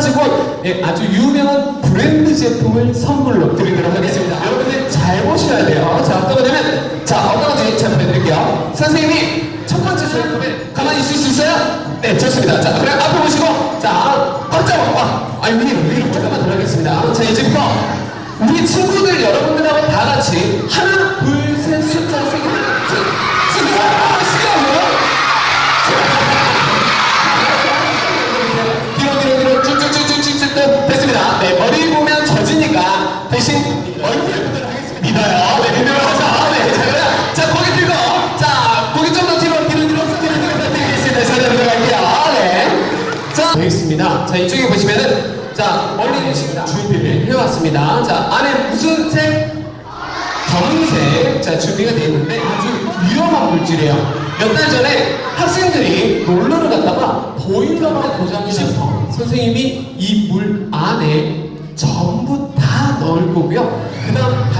저희가요 예, 아주 유명한 브랜드 제품을 선물로 드리도록 하겠습니다. 여러분들 잘 보셔야 돼요. 자, 어떤 거냐면 자, 어떤 건지 잘 보여드릴게요. 선생님이 첫 번째 제품에 가만히 있을 수 있어요? 네, 좋습니다. 자, 그럼 앞에 보시고 자, 깜짝 와, 아니 위로 위로 조금만 더 하겠습니다. 자, 이제부터 우리 친구들 여러분들하고 다 같이 하나, 둘, 셋 숫자 세 개 대신 얼굴 보도록 하겠습니다. 믿어요. 네 하죠. 네 자. 네. 이쪽에 보시면은 자 머리 준비를 해왔습니다. 자 안에 무슨 색? 검은색 자 준비가 되어 있는데 아주 위험한 물질이에요. 몇 달 전에 학생들이 놀러를 갔다가 보일러가 고장이 나서 선생님이 이 물 안에 전부 다 넣을 거고요. 그 다음